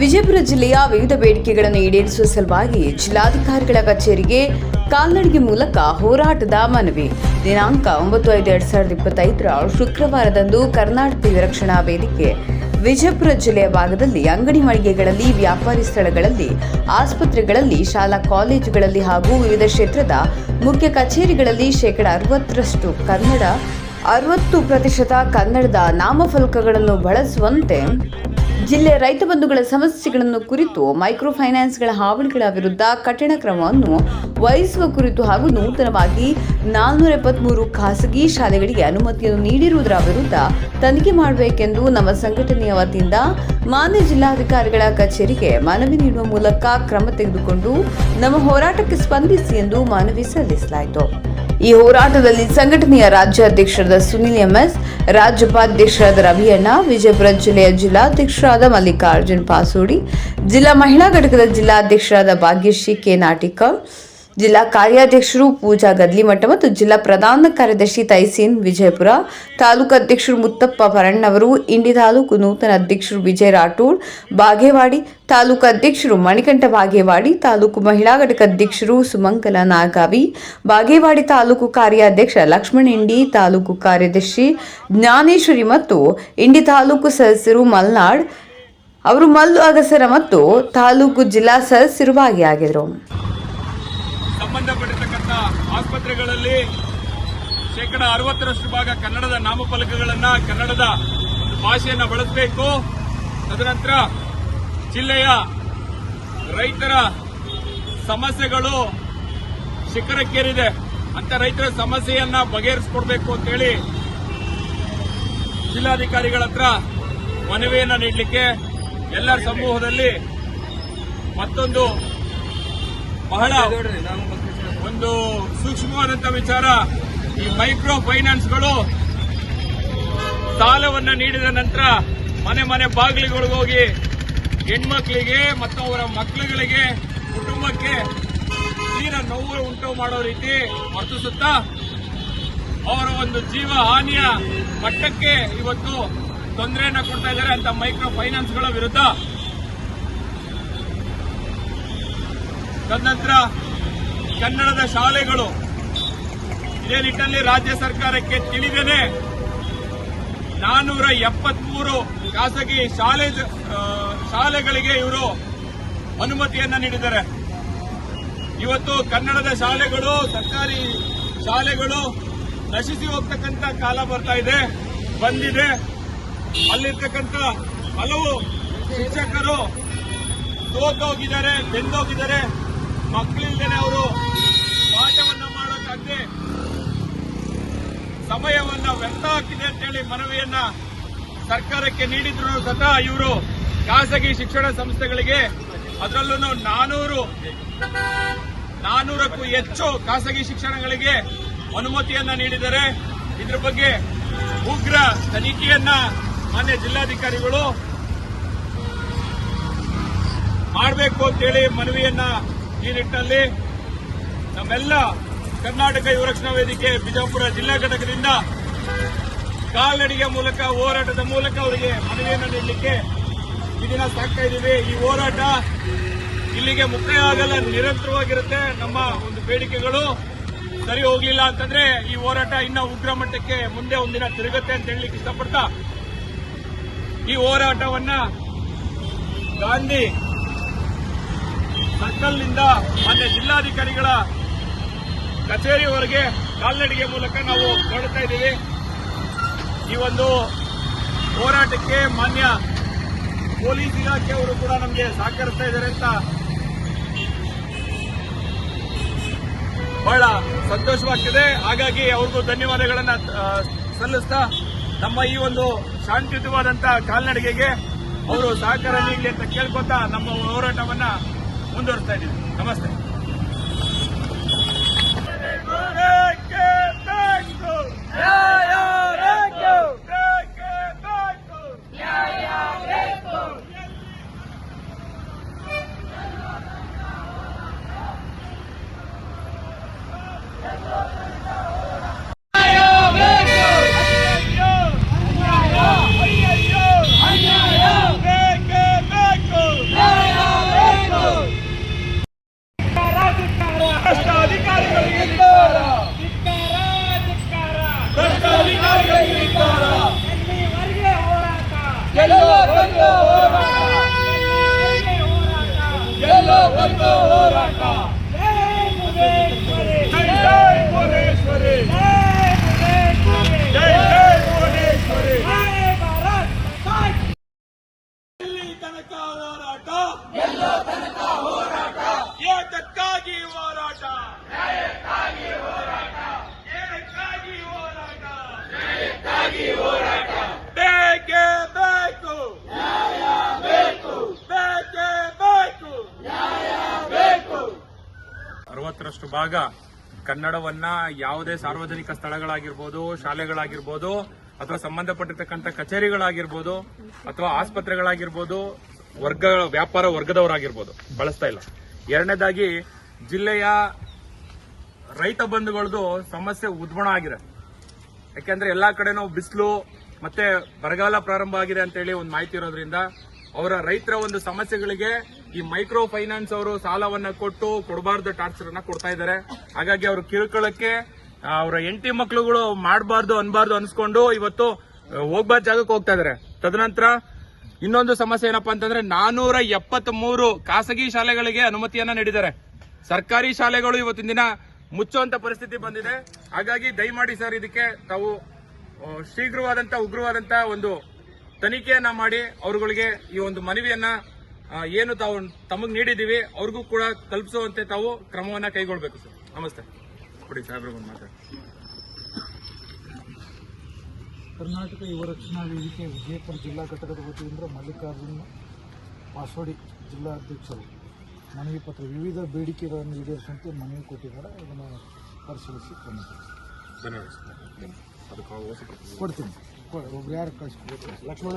ವಿಜಯಪುರ ಜಿಲ್ಲೆಯ ವಿವಿಧ ಬೇಡಿಕೆಗಳನ್ನು ಈಡೇರಿಸುವ ಸಲುವಾಗಿ ಜಿಲ್ಲಾಧಿಕಾರಿಗಳ ಕಚೇರಿಗೆ ಕಾಲ್ನಡಿಗೆ ಮೂಲಕ ಹೋರಾಟದ ಮನವಿ. ದಿನಾಂಕ ಒಂಬತ್ತು ಐದು ಎರಡು ಸಾವಿರದ ಇಪ್ಪತ್ತೈದರ ಶುಕ್ರವಾರದಂದು ಕರ್ನಾಟಕ ರಕ್ಷಣಾ ವೇದಿಕೆ, ವಿಜಯಪುರ ಜಿಲ್ಲೆಯ ಭಾಗದಲ್ಲಿ ಅಂಗಡಿ ಮಳಿಗೆಗಳಲ್ಲಿ, ವ್ಯಾಪಾರಿ ಸ್ಥಳಗಳಲ್ಲಿ, ಆಸ್ಪತ್ರೆಗಳಲ್ಲಿ, ಶಾಲಾ ಕಾಲೇಜುಗಳಲ್ಲಿ ಹಾಗೂ ವಿವಿಧ ಕ್ಷೇತ್ರದ ಮುಖ್ಯ ಕಚೇರಿಗಳಲ್ಲಿ ಶೇಕಡ ಅರವತ್ತರಷ್ಟು ಕನ್ನಡ, ಅರವತ್ತು ಪ್ರತಿಶತ ಕನ್ನಡದ ನಾಮಫಲಕಗಳನ್ನು ಬಳಸುವಂತೆ ಜಿಲ್ಲೆಯ ರೈತ ಬಂಧುಗಳ ಸಮಸ್ಯೆಗಳನ್ನು ಕುರಿತು ಮೈಕ್ರೋ ಫೈನಾನ್ಸ್ಗಳ ಹಾವಳಿಗಳ ವಿರುದ್ಧ ಕಠಿಣ ಕ್ರಮವನ್ನು ವಹಿಸುವ ಕುರಿತು ಹಾಗೂ ನೂತನವಾಗಿ ನಾಲ್ನೂರ ಎಪ್ಪತ್ಮೂರು ಖಾಸಗಿ ಶಾಲೆಗಳಿಗೆ ಅನುಮತಿಯನ್ನು ನೀಡಿರುವುದರ ವಿರುದ್ಧ ತನಿಖೆ ಮಾಡಬೇಕೆಂದು ನಮ್ಮ ಸಂಘಟನೆಯ ವತಿಯಿಂದ ಮಾನ್ಯ ಜಿಲ್ಲಾಧಿಕಾರಿಗಳ ಕಚೇರಿಗೆ ಮನವಿ ನೀಡುವ ಮೂಲಕ ಕ್ರಮ ತೆಗೆದುಕೊಂಡು ನಮ್ಮ ಹೋರಾಟಕ್ಕೆ ಸ್ಪಂದಿಸಿ ಎಂದು ಮನವಿ ಸಲ್ಲಿಸಲಾಯಿತು. ಈ ಹೋರಾಟದಲ್ಲಿ ಸಂಘಟನೆಯ ರಾಜ್ಯಾಧ್ಯಕ್ಷರಾದ ಸುನಿಲ್ ಎಂಎಸ್ ರಾಜ್ಯ ಉಪಾಧ್ಯಕ್ಷರಾದ ರವಿಯಣ್ಣ, ವಿಜಯಪುರ ಜಿಲ್ಲೆಯ ಜಿಲ್ಲಾಧ್ಯಕ್ಷರಾದ ಮಲ್ಲಿಕಾರ್ಜುನ್ ಪಾಸೋಡಿ, ಜಿಲ್ಲಾ ಮಹಿಳಾ ಘಟಕದ ಜಿಲ್ಲಾಧ್ಯಕ್ಷರಾದ ಭಾಗ್ಯಶ್ರೀ ಕೆ ನಾಟಿಕ ಜಿಲ್ಲಾ ಕಾರ್ಯಾಧ್ಯಕ್ಷರು ಪೂಜಾ ಗದ್ಲಿಮಠ ಮತ್ತು ಜಿಲ್ಲಾ ಪ್ರಧಾನ ಕಾರ್ಯದರ್ಶಿ ತೈಸೀನ್ ವಿಜಯಪುರ, ತಾಲೂಕು ಅಧ್ಯಕ್ಷರು ಮುತ್ತಪ್ಪ ಭರಣ್ಣವರು ಇಂಡಿ ತಾಲೂಕು ನೂತನ ಅಧ್ಯಕ್ಷರು ವಿಜಯ ರಾಠೋಡ್, ಬಾಗೇವಾಡಿ ತಾಲೂಕು ಅಧ್ಯಕ್ಷರು ಮಣಿಕಂಠ ಬಾಗೇವಾಡಿ, ತಾಲೂಕು ಮಹಿಳಾ ಘಟಕ ಅಧ್ಯಕ್ಷರು ಸುಮಂಗಲ ನಾಗಾವಿ, ಬಾಗೇವಾಡಿ ತಾಲೂಕು ಕಾರ್ಯಾಧ್ಯಕ್ಷ ಲಕ್ಷ್ಮಣ್ ಇಂಡಿ, ತಾಲೂಕು ಕಾರ್ಯದರ್ಶಿ ಜ್ಞಾನೇಶ್ವರಿ ಮತ್ತು ಇಂಡಿ ತಾಲೂಕು ಸದಸ್ಯರು ಮಲ್ನಾಡ್. ಅವರು ಮಲ್ಲು ಅಗಸರ ಮತ್ತು ತಾಲೂಕು ಜಿಲ್ಲಾ ಸದಸ್ಯರು ಭಾಗಿಯಾಗಿದ್ದರು. ಸಂಬಂಧಪಟ್ಟಿರ್ತಕ್ಕಂಥ ಆಸ್ಪತ್ರೆಗಳಲ್ಲಿ ಶೇಕಡ ಅರವತ್ತರಷ್ಟು ಭಾಗ ಕನ್ನಡದ ನಾಮಫಲಕಗಳನ್ನ ಕನ್ನಡದ ಭಾಷೆಯನ್ನು ಬಳಸಬೇಕು. ತದನಂತರ ಜಿಲ್ಲೆಯ ರೈತರ ಸಮಸ್ಯೆಗಳು ಶಿಖರಕ್ಕೇರಿದೆ. ಅಂತ ರೈತರ ಸಮಸ್ಯೆಯನ್ನ ಬಗೆಹರಿಸಿಕೊಡ್ಬೇಕು ಅಂತೇಳಿ ಜಿಲ್ಲಾಧಿಕಾರಿಗಳ ಹತ್ರ ಮನವಿಯನ್ನು ನೀಡಲಿಕ್ಕೆ ಎಲ್ಲ ಸಮೂಹದಲ್ಲಿ ಮತ್ತೊಂದು ಬಹಳ ಒಂದು ಸೂಕ್ಷ್ಮವಾದಂಥ ವಿಚಾರ. ಈ ಮೈಕ್ರೋ ಫೈನಾನ್ಸ್ಗಳು ಸಾಲವನ್ನ ನೀಡಿದ ನಂತರ ಮನೆ ಮನೆ ಬಾಗಿಲುಗಳಿಗೋಗಿ ಹೆಣ್ಮಕ್ಳಿಗೆ ಮತ್ತು ಅವರ ಮಕ್ಕಳುಗಳಿಗೆ ಕುಟುಂಬಕ್ಕೆ ತೀರ ನೋವು ಉಂಟು ಮಾಡೋ ರೀತಿ ವರ್ತಿಸುತ್ತಾ ಅವರ ಒಂದು ಜೀವ ಹಾನಿಯ ಮಟ್ಟಕ್ಕೆ ಇವತ್ತು ತೊಂದರೆಯನ್ನು ಕೊಡ್ತಾ ಇದ್ದಾರೆ ಅಂತ ಮೈಕ್ರೋ ಫೈನಾನ್ಸ್ಗಳ ವಿರುದ್ಧ. ತದನಂತರ ಕನ್ನಡದ ಶಾಲೆಗಳು ಇದೇ ನಿಟ್ಟಿನಲ್ಲಿ ರಾಜ್ಯ ಸರ್ಕಾರಕ್ಕೆ ತಿಳಿದೇನೆ ನಾನೂರ ಎಪ್ಪತ್ಮೂರು ಖಾಸಗಿ ಶಾಲೆ ಶಾಲೆಗಳಿಗೆ ಇವರು ಅನುಮತಿಯನ್ನ ನೀಡಿದ್ದಾರೆ. ಇವತ್ತು ಕನ್ನಡದ ಶಾಲೆಗಳು, ಸರ್ಕಾರಿ ಶಾಲೆಗಳು ನಶಿಸಿ ಹೋಗ್ತಕ್ಕಂಥ ಕಾಲ ಬರ್ತಾ ಇದೆ, ಬಂದಿದೆ. ಅಲ್ಲಿರ್ತಕ್ಕಂಥ ಹಲವು ಶಿಕ್ಷಕರು ಸೋತೋಗಿದ್ದಾರೆ, ಬೆಂದೋಗಿದ್ದಾರೆ. ಮಕ್ಕಳಿಲ್ದೇನೆ ಅವರು ಸಮಯವನ್ನ ವ್ಯರ್ಥ ಆಗ್ತಿದೆ ಅಂತೇಳಿ ಮನವಿಯನ್ನ ಸರ್ಕಾರಕ್ಕೆ ನೀಡಿದ್ರು ಸಹ ಇವರು ಖಾಸಗಿ ಶಿಕ್ಷಣ ಸಂಸ್ಥೆಗಳಿಗೆ. ಅದರಲ್ಲೂ ನಾನೂರು, ನಾನೂರಕ್ಕೂ ಹೆಚ್ಚು ಖಾಸಗಿ ಶಿಕ್ಷಣಗಳಿಗೆ ಅನುಮತಿಯನ್ನ ನೀಡಿದ್ದಾರೆ. ಇದ್ರ ಬಗ್ಗೆ ಉಗ್ರ ತನಿಖೆಯನ್ನ ಮಾನ್ಯ ಜಿಲ್ಲಾಧಿಕಾರಿಗಳು ಮಾಡಬೇಕು ಅಂತೇಳಿ ಮನವಿಯನ್ನ ಈ ನಿಟ್ಟಿನಲ್ಲಿ. ನಮ್ಮೆಲ್ಲ ಕರ್ನಾಟಕ ಯುವರಕ್ಷಣಾ ವೇದಿಕೆ ಬಿಜಾಪುರ ಜಿಲ್ಲಾ ಘಟಕದಿಂದ ಕಾಲ್ನಡಿಗೆ ಮೂಲಕ, ಹೋರಾಟದ ಮೂಲಕ ಅವರಿಗೆ ಮನವಿಯನ್ನು ನೀಡಲಿಕ್ಕೆ ಈ ದಿನ ಸಾಕ್ತಾ ಇದ್ದೀವಿ. ಈ ಹೋರಾಟ ಇಲ್ಲಿಗೆ ಮುಕ್ತಾಯ ಆಗಲ್ಲ, ನಿರಂತರವಾಗಿರುತ್ತೆ ನಮ್ಮ ಒಂದು ಬೇಡಿಕೆಗಳು. ಸರಿ ಹೋಗಲಿಲ್ಲ ಅಂತಂದ್ರೆ ಈ ಹೋರಾಟ ಇನ್ನ ಉಗ್ರ ಮಟ್ಟಕ್ಕೆ ಮುಂದೆ ಒಂದಿನ ತಿರುಗುತ್ತೆ ಅಂತ ಹೇಳಲಿಕ್ಕೆ ಇಷ್ಟಪಡ್ತಾ, ಈ ಹೋರಾಟವನ್ನ ಗಾಂಧಿ ಸರ್ಕಲ್ನಿಂದ ಮಾನ್ಯ ಜಿಲ್ಲಾಧಿಕಾರಿಗಳ ಕಚೇರಿವರೆಗೆ ಕಾಲ್ನಡಿಗೆ ಮೂಲಕ ನಾವು ಹೊರಡ್ತಾ ಇದ್ದೀವಿ. ಈ ಒಂದು ಹೋರಾಟಕ್ಕೆ ಮಾನ್ಯ ಪೊಲೀಸ್ ಇಲಾಖೆಯವರು ಕೂಡ ನಮಗೆ ಸಹಕರಿಸ್ತಾ ಇದ್ದಾರೆ ಅಂತ ಬಹಳ ಸಂತೋಷವಾಗ್ತಿದೆ. ಹಾಗಾಗಿ ಅವ್ರಿಗೂ ಧನ್ಯವಾದಗಳನ್ನ ಸಲ್ಲಿಸ್ತಾ ನಮ್ಮ ಈ ಒಂದು ಶಾಂತಿಯುತವಾದಂತ ಕಾಲ್ನಡಿಗೆಗೆ ಅವರು ಸಹಕಾರ ನೀಡಲಿ ಅಂತ ಕೇಳ್ಕೊತಾ ನಮ್ಮ ಹೋರಾಟವನ್ನ ಮುಂದುವರಿಸ್ತಾ ಇದ್ದೀವಿ. ನಮಸ್ತೆ. Yeah, yeah. ಹೋರಾಟ ಅರವತ್ತರಷ್ಟು ಭಾಗ. ಕನ್ನಡವನ್ನ ಯಾವುದೇ ಸಾರ್ವಜನಿಕ ಸ್ಥಳಗಳಾಗಿರ್ಬೋದು, ಶಾಲೆಗಳಾಗಿರ್ಬೋದು, ಅಥವಾ ಸಂಬಂಧಪಟ್ಟಿರ್ತಕ್ಕಂಥ ಕಚೇರಿಗಳಾಗಿರ್ಬೋದು, ಅಥವಾ ಆಸ್ಪತ್ರೆಗಳಾಗಿರ್ಬೋದು ವರ್ಗ ವ್ಯಾಪಾರ ವರ್ಗದವರಾಗಿರ್ಬೋದು. ಬಳಸ್ತಾ ಇಲ್ಲ. ಎರಡನೇದಾಗಿ, ಜಿಲ್ಲೆಯ ರೈತ ಬಂಧುಗಳದು ಸಮಸ್ಯೆ ಉದ್ಭಣ ಆಗಿದೆ. ಯಾಕೆಂದ್ರೆ ಎಲ್ಲಾ ಕಡೆನೂ ಬಿಸಿಲು ಮತ್ತೆ ಬರಗಾಲ ಪ್ರಾರಂಭ ಆಗಿದೆ ಅಂತ ಹೇಳಿ ಒಂದು ಮಾಹಿತಿ ಇರೋದ್ರಿಂದ ಅವರ ರೈತರ ಒಂದು ಸಮಸ್ಯೆಗಳಿಗೆ ಈ ಮೈಕ್ರೋ ಫೈನಾನ್ಸ್ ಅವರು ಸಾಲವನ್ನ ಕೊಟ್ಟು ಕೊಡಬಾರ್ದು ಟಾರ್ಚರ್ ಅನ್ನ ಕೊಡ್ತಾ ಇದ್ದಾರೆ. ಹಾಗಾಗಿ ಅವರು ಕಿರುಕುಳಕ್ಕೆ ಅವರ ಎಂಟಿ ಮಕ್ಕಳುಗಳು ಮಾಡಬಾರ್ದು ಅನ್ಬಾರ್ದು ಅನ್ಸ್ಕೊಂಡು ಇವತ್ತು ಹೋಗ್ಬಾರ್ದು ಜಾಗಕ್ಕೆ ಹೋಗ್ತಾ ಇದಾರೆ ತದನಂತರ ಇನ್ನೊಂದು ಸಮಸ್ಯೆ ಏನಪ್ಪಾ ಅಂತಂದ್ರೆ ನಾನೂರ ಎಪ್ಪತ್ತ್ ಮೂರು ಖಾಸಗಿ ಶಾಲೆಗಳಿಗೆ ಅನುಮತಿಯನ್ನ ನೀಡಿದ್ದಾರೆ. ಸರ್ಕಾರಿ ಶಾಲೆಗಳು ಇವತ್ತಿನ ದಿನ ಮುಚ್ಚುವಂತ ಪರಿಸ್ಥಿತಿ ಬಂದಿದೆ. ಹಾಗಾಗಿ ದಯಮಾಡಿ ಸರ್ ಇದಕ್ಕೆ ತಾವು ಶೀಘ್ರವಾದಂತ, ಉಗ್ರವಾದಂತ ಒಂದು ತನಿಖೆಯನ್ನ ಮಾಡಿ ಅವರುಗಳಿಗೆ ಈ ಒಂದು ಮನವಿಯನ್ನ ಏನು ತಾವು ತಮಗ್ ನೀಡಿದೀವಿ ಅವ್ರಿಗೂ ಕೂಡ ತಲುಪಿಸುವಂತೆ ತಾವು ಕ್ರಮವನ್ನ ಕೈಗೊಳ್ಬೇಕು ಸರ್. ನಮಸ್ತೆ. ಕೊಡಿ ಸಾಹೇಬ್ರ ಒಂದು ಮಾತಾಡಿ. ಕರ್ನಾಟಕ ಯುವ ರಕ್ಷಣಾ ವೇದಿಕೆ ವಿಜಯಪುರ ಜಿಲ್ಲಾ ಘಟಕದ ವತಿಯಿಂದ ಮಲ್ಲಿಕಾರ್ಜುನ ವಾಸೋಡಿ ಜಿಲ್ಲಾ ಅಧ್ಯಕ್ಷರು ಮನವಿ ಪತ್ರ ವಿವಿಧ ಬೇಡಿಕೆಗಳನ್ನು ಈಡೇರಿಸುವಂತೆ ಮನವಿ ಕೊಟ್ಟಿದ್ದಾರೆ. ಅದನ್ನು ಪರಿಶೀಲಿಸಿ ಕ್ರಮ ಕೊಡ್ತೀನಿ. ಒಬ್ರು ಯಾರು ಕಳಿಸ್ಕೊಡ್ತೀನಿ ಲಕ್ಷ್ಮಣ